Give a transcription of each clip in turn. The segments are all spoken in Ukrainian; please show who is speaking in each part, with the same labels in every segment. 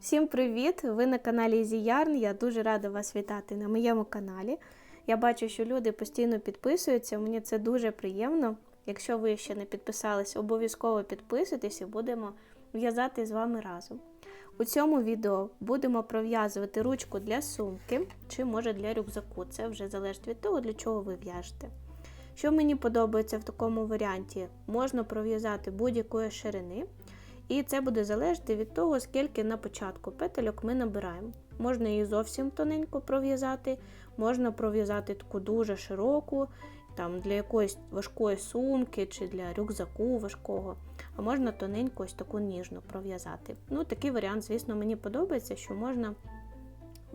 Speaker 1: Всім привіт! Ви на каналі Yarn. Я дуже рада вас вітати на моєму каналі. Я бачу, що люди постійно підписуються. Мені це дуже приємно. Якщо ви ще не підписались, обов'язково підписуйтесь і будемо в'язати з вами разом. У цьому відео будемо пров'язувати ручку для сумки чи може для рюкзаку. Це вже залежить від того, для чого ви в'яжете. Що мені подобається в такому варіанті, можна пров'язати будь-якої ширини. І це буде залежати від того, скільки на початку петельок ми набираємо. Можна її зовсім тоненько пров'язати, можна пров'язати таку дуже широку, там для якоїсь важкої сумки чи для рюкзаку важкого, а можна тоненько ось таку ніжну пров'язати. Ну, Такий варіант, звісно, мені подобається, що можна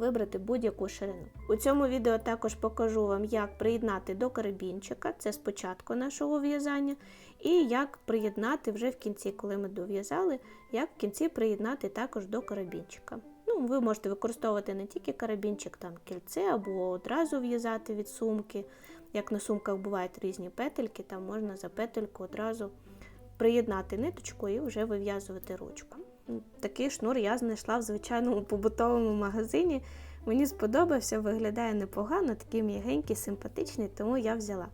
Speaker 1: вибрати будь-яку ширину. У цьому відео також покажу вам, як приєднати до карабінчика, це спочатку нашого в'язання, і як приєднати вже в кінці, коли ми дов'язали, як в кінці приєднати також до карабінчика. Ну, Ви можете використовувати не тільки карабінчик, там кільце, або одразу в'язати від сумки. Як на сумках бувають різні петельки, там можна за петельку одразу приєднати ниточку і вже вив'язувати ручку. Такий шнур я знайшла в звичайному побутовому магазині. Мені сподобався, виглядає непогано, такий м'ягенький, симпатичний, тому я взяла.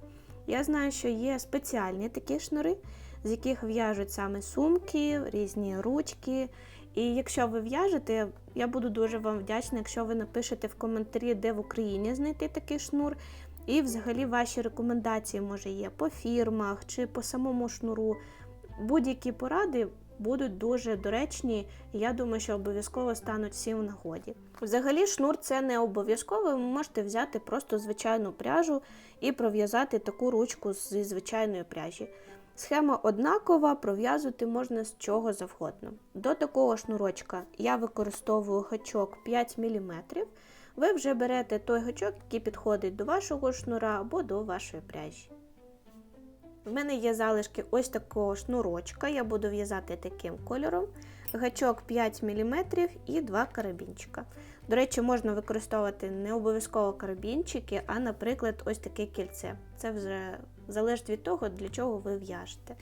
Speaker 1: Я знаю, що є спеціальні такі шнури, з яких в'яжуть саме сумки, різні ручки. І якщо ви в'яжете, я буду дуже вам вдячна, якщо ви напишете в коментарі, де в Україні знайти такий шнур. І взагалі ваші рекомендації, може, є по фірмах чи по самому шнуру. Будь-які поради будуть дуже доречні, і я думаю, що обов'язково стануть всім в нагоді. Взагалі, шнур це не обов'язково, ви можете взяти просто звичайну пряжу і пров'язати таку ручку зі звичайної пряжі. Схема однакова, пров'язувати можна з чого завгодно. До такого шнурочка я використовую гачок 5 мм. Ви вже берете той гачок, який підходить до вашого шнура або до вашої пряжі. В мене є залишки ось такого шнурочка, я буду в'язати таким кольором. Гачок 5 мм і 2 карабінчика. До речі, можна використовувати не обов'язково карабінчики, а, наприклад, ось таке кільце. Це вже залежить від того, для чого ви в'яжете.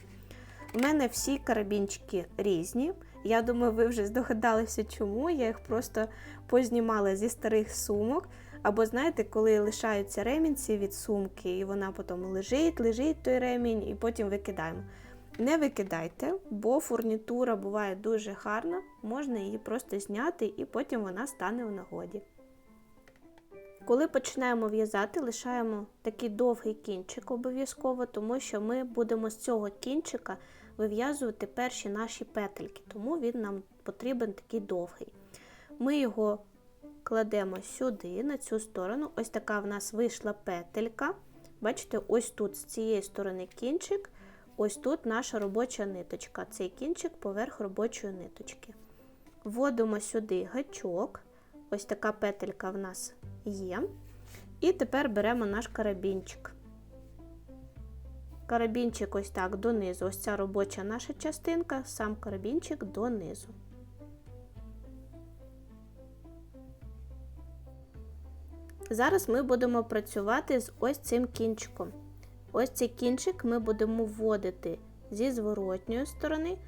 Speaker 1: У мене всі карабінчики різні. Я думаю, ви вже здогадалися, чому. Я їх просто познімала зі старих сумок. Або, знаєте, коли лишаються ремінці від сумки, і вона потім лежить, лежить той ремінь, і потім викидаємо. Не викидайте, бо фурнітура буває дуже гарна, можна її просто зняти і потім вона стане в нагоді. Коли починаємо в'язати, лишаємо такий довгий кінчик обов'язково, тому що ми будемо з цього кінчика вив'язувати перші наші петельки, тому він нам потрібен такий довгий. Ми його кладемо сюди, на цю сторону. Ось така в нас вийшла петелька. Бачите, ось тут з цієї сторони кінчик, ось тут наша робоча ниточка. Цей кінчик поверх робочої ниточки. Вводимо сюди гачок. Ось така петелька в нас є. І тепер беремо наш карабінчик. Карабінчик ось так донизу. Ось ця робоча наша частинка, сам карабінчик донизу. Зараз ми будемо працювати з ось цим кінчиком. Ось цей кінчик ми будемо вводити зі зворотньої сторони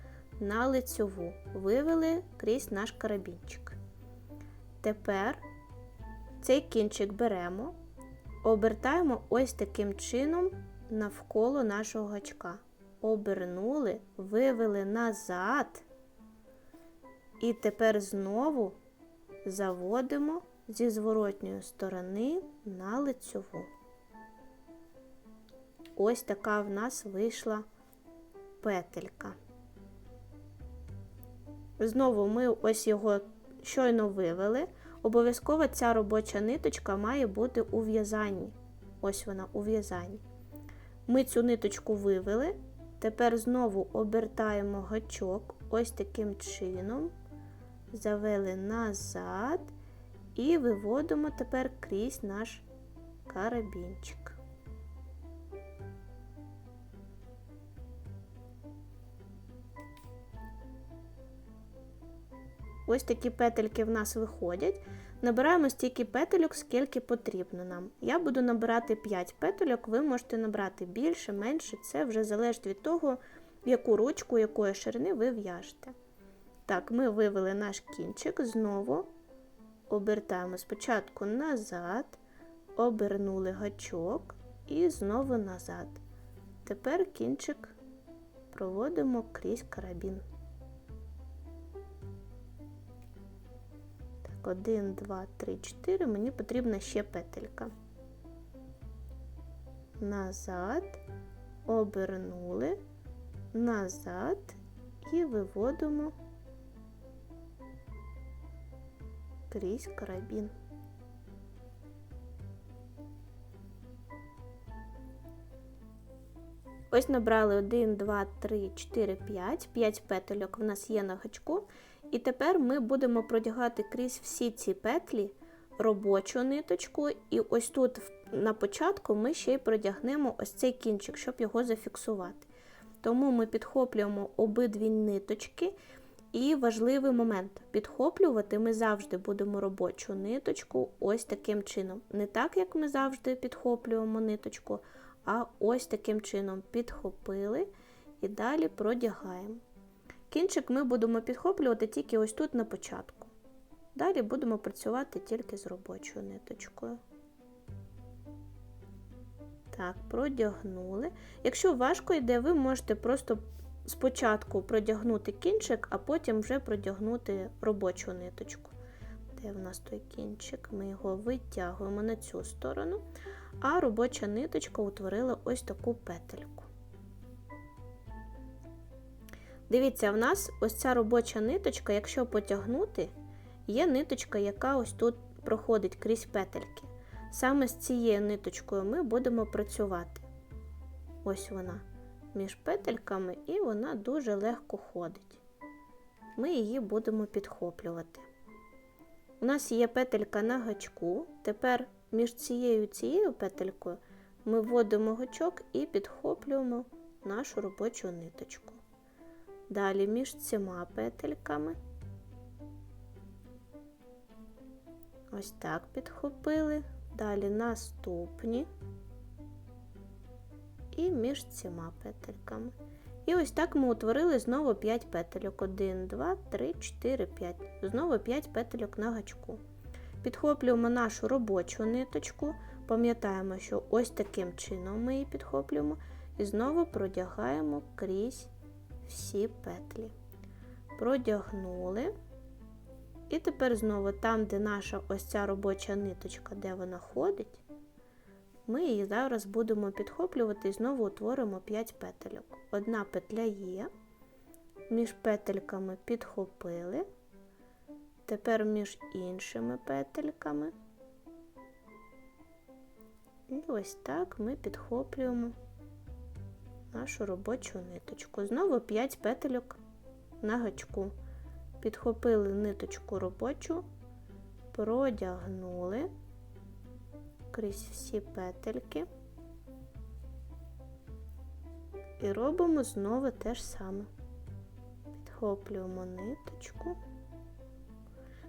Speaker 1: на лицьову. Вивели крізь наш карабінчик. Тепер цей кінчик беремо, обертаємо ось таким чином навколо нашого гачка. Обернули, вивели назад. І тепер знову заводимо зі зворотньої сторони на лицьову. Ось така в нас вийшла петелька. Знову ми ось його щойно вивели. Обов'язково ця робоча ниточка має бути у в'язанні. Ось вона у в'язанні. Ми цю ниточку вивели, тепер знову обертаємо гачок ось таким чином, завели назад і виводимо тепер крізь наш карабінчик. Ось такі петельки в нас виходять. Набираємо стільки петельок, скільки потрібно нам. Я буду набирати 5 петельок, ви можете набрати більше, менше, це вже залежить від того, яку ручку, якої ширини ви в'яжете. Так, ми вивели наш кінчик, знову обертаємо спочатку назад, обернули гачок і знову назад. Тепер кінчик проводимо крізь карабін. Так, один, два, три, чотири. Мені потрібна ще петелька. Назад, обернули, назад і виводимо крізь карабін. Ось набрали 1, 2, 3, 4, 5. 5 петельок в нас є на гачку. І тепер ми будемо продягати крізь всі ці петлі робочу ниточку. І ось тут на початку ми ще й продягнемо ось цей кінчик, щоб його зафіксувати. Тому ми підхоплюємо обидві ниточки. І важливий момент: підхоплювати ми завжди будемо робочу ниточку ось таким чином. Не так, як ми завжди підхоплюємо ниточку, а ось таким чином підхопили і далі продягаємо. Кінчик ми будемо підхоплювати тільки ось тут на початку. Далі будемо працювати тільки з робочою ниточкою. Так, продягнули. Якщо важко йде, ви можете просто спочатку продягнути кінчик, а потім вже продягнути робочу ниточку. Де в нас той кінчик? Ми його витягуємо на цю сторону, а робоча ниточка утворила ось таку петельку. Дивіться, в нас ось ця робоча ниточка, якщо потягнути, є ниточка, яка ось тут проходить крізь петельки. Саме з цією ниточкою ми будемо працювати. Ось вона між петельками, і вона дуже легко ходить. Ми її будемо підхоплювати. У нас є петелька на гачку. Тепер між цією і цією петелькою ми вводимо гачок і підхоплюємо нашу робочу ниточку. Далі між цими петельками. Ось так підхопили. Далі наступні і між цими петельками. І ось так ми утворили знову 5 петельок. 1, 2, 3, 4, 5. Знову 5 петельок на гачку. Підхоплюємо нашу робочу ниточку. Пам'ятаємо, що ось таким чином ми її підхоплюємо. І знову продягаємо крізь всі петлі. Продягнули. І тепер знову там, де наша ось ця робоча ниточка, де вона ходить, ми її зараз будемо підхоплювати і знову утворимо 5 петельок. Одна петля є, між петельками підхопили, тепер між іншими петельками. І ось так ми підхоплюємо нашу робочу ниточку. Знову 5 петельок на гачку. Підхопили ниточку робочу, продягнули крізь всі петельки і робимо знову те ж саме. Підхоплюємо ниточку.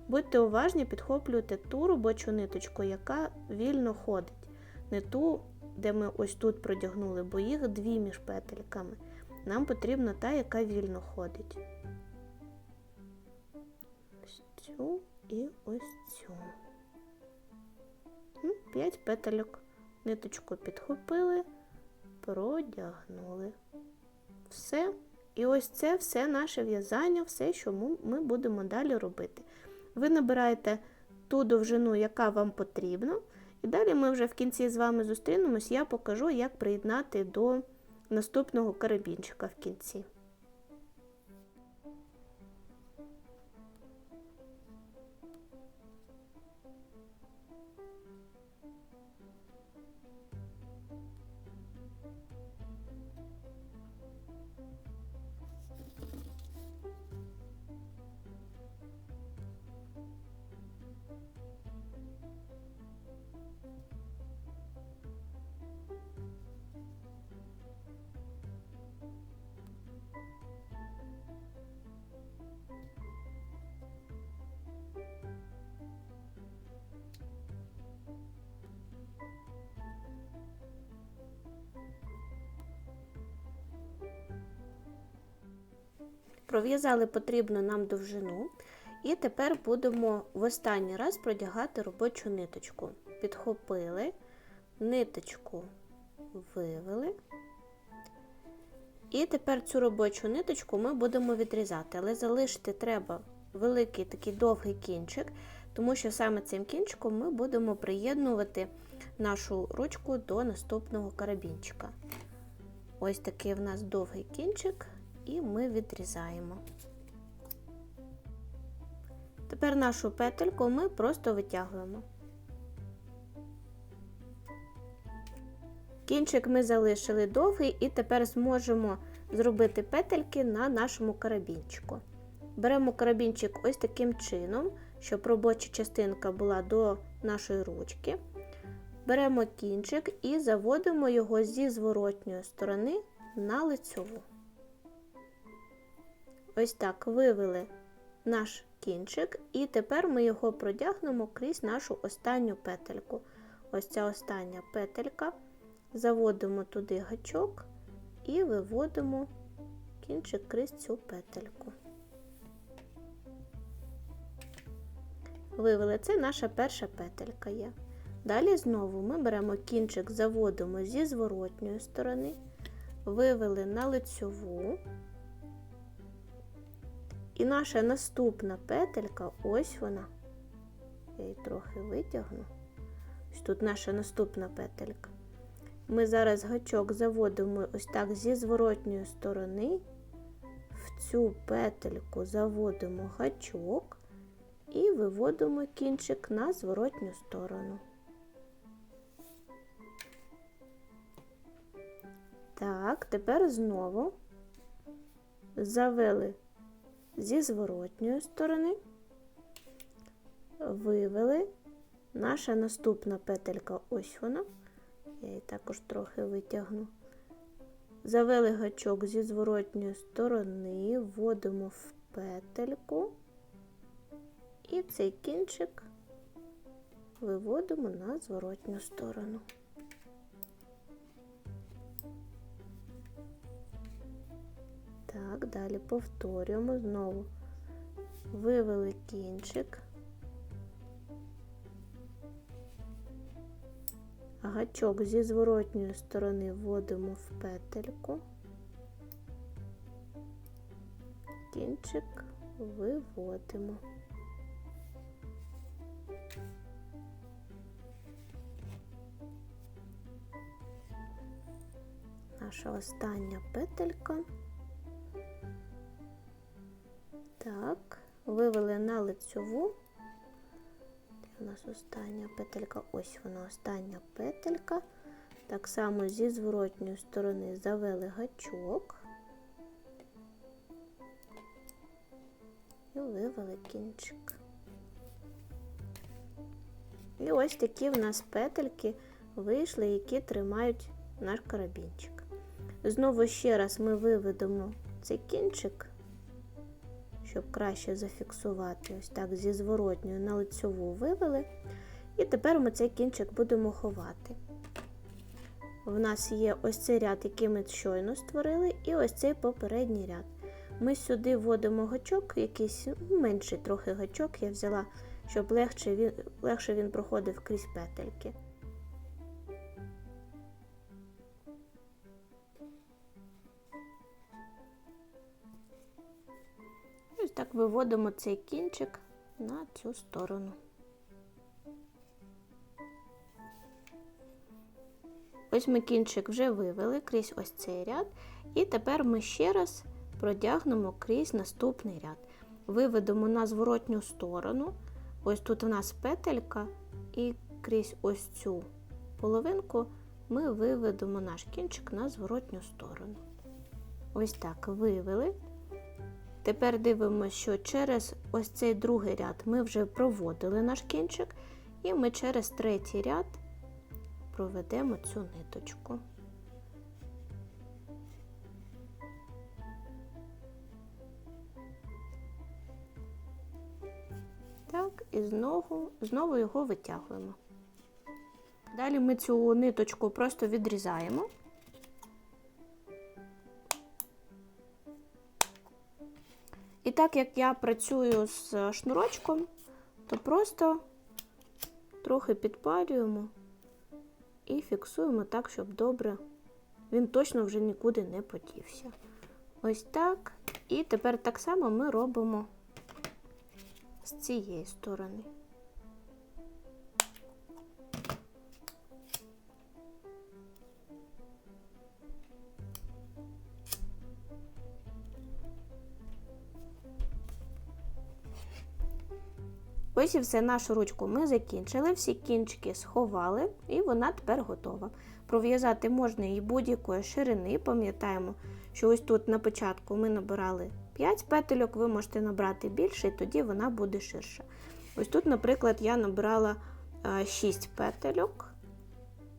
Speaker 1: Будьте уважні, підхоплюйте ту робочу ниточку, яка вільно ходить. Не ту, де ми ось тут продягнули, бо їх дві між петельками. Нам потрібна та, яка вільно ходить. Ось цю і ось цю. 5 петельок. Ниточку підхопили, продягнули. Все. І ось це все наше в'язання, все, що ми будемо далі робити. Ви набираєте ту довжину, яка вам потрібна. І далі ми вже в кінці з вами зустрінемось, я покажу, як приєднати до наступного карабінчика в кінці. Пров'язали потрібну нам довжину. І тепер будемо в останній раз продягати робочу ниточку. Підхопили, ниточку вивели. І тепер цю робочу ниточку ми будемо відрізати, але залишити треба великий такий довгий кінчик, тому що саме цим кінчиком ми будемо приєднувати нашу ручку до наступного карабінчика. Ось такий в нас довгий кінчик, і ми відрізаємо. Тепер нашу петельку ми просто витягуємо. Кінчик ми залишили довгий і тепер зможемо зробити петельки на нашому карабінчику. Беремо карабінчик ось таким чином, щоб робоча частинка була до нашої ручки. Беремо кінчик і заводимо його зі зворотньої сторони на лицьову. Ось так вивели наш кінчик, і тепер ми його продягнемо крізь нашу останню петельку. Ось ця остання петелька. Заводимо туди гачок і виводимо кінчик крізь цю петельку. Вивели це наша перша петелька є. Далі знову ми беремо кінчик, заводимо зі зворотньої сторони, вивели на лицьову. І наша наступна петелька, ось вона. Я її трохи витягну. Ось тут наша наступна петелька. Ми зараз гачок заводимо ось так зі зворотньої сторони, в цю петельку заводимо гачок і виводимо кінчик на зворотню сторону. Так, тепер знову завели зі зворотньої сторони, вивели наша наступна петелька, ось вона. Я її також трохи витягну. Завели гачок зі зворотньої сторони, вводимо в петельку і цей кінчик виводимо на зворотню сторону. Так, далі повторюємо знову. Вивели кінчик. Гачок зі зворотньої сторони вводимо в петельку, кінчик виводимо. Наша остання петелька. Так, вивели на лицьову. У нас остання петелька, ось вона остання петелька. Так само зі зворотньої сторони завели гачок і вивели кінчик. І ось такі в нас петельки вийшли, які тримають наш карабінчик. Знову ще раз ми виведемо цей кінчик щоб краще зафіксувати. Ось так зі зворотньою на лицьову вивели. І тепер ми цей кінчик будемо ховати. В нас є ось цей ряд, який ми щойно створили, і ось цей попередній ряд. Ми сюди вводимо гачок, якийсь менший трохи гачок я взяла, щоб легше він, легше він проходив крізь петельки. Так виводимо цей кінчик на цю сторону. Ось ми кінчик вже вивели крізь ось цей ряд, і тепер ми ще раз продягнемо крізь наступний ряд. Виведемо на зворотню сторону. Ось тут у нас петелька, і крізь ось цю половинку ми виведемо наш кінчик на зворотню сторону. Ось так вивели. Тепер дивимося, що через ось цей другий ряд ми вже проводили наш кінчик, і ми через третій ряд проведемо цю ниточку. Так, і знову, знову його витягуємо. Далі ми цю ниточку просто відрізаємо. І так як я працюю з шнурочком, то просто трохи підпалюємо і фіксуємо так, щоб добре. Він точно вже нікуди не подівся. Ось так. І тепер так само ми робимо з цієї сторони. Ось і все, нашу ручку ми закінчили, всі кінчики сховали, і вона тепер готова. Пров'язати можна її будь-якої ширини. Пам'ятаємо, що ось тут на початку ми набирали 5 петельок, ви можете набрати більше, і тоді вона буде ширша. Ось тут, наприклад, я набирала 6 петельок.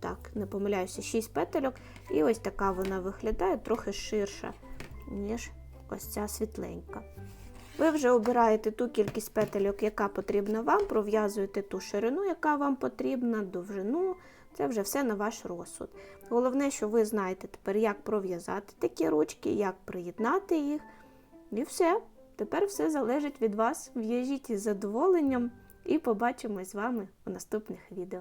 Speaker 1: Так, не помиляюся, 6 петельок. І ось така вона виглядає трохи ширша, ніж ось ця світленька. Ви вже обираєте ту кількість петельок, яка потрібна вам, пров'язуєте ту ширину, яка вам потрібна, довжину. Це вже все на ваш розсуд. Головне, що ви знаєте тепер, як пров'язати такі ручки, як приєднати їх. І все. Тепер все залежить від вас. В'яжіть із задоволенням і побачимось з вами у наступних відео.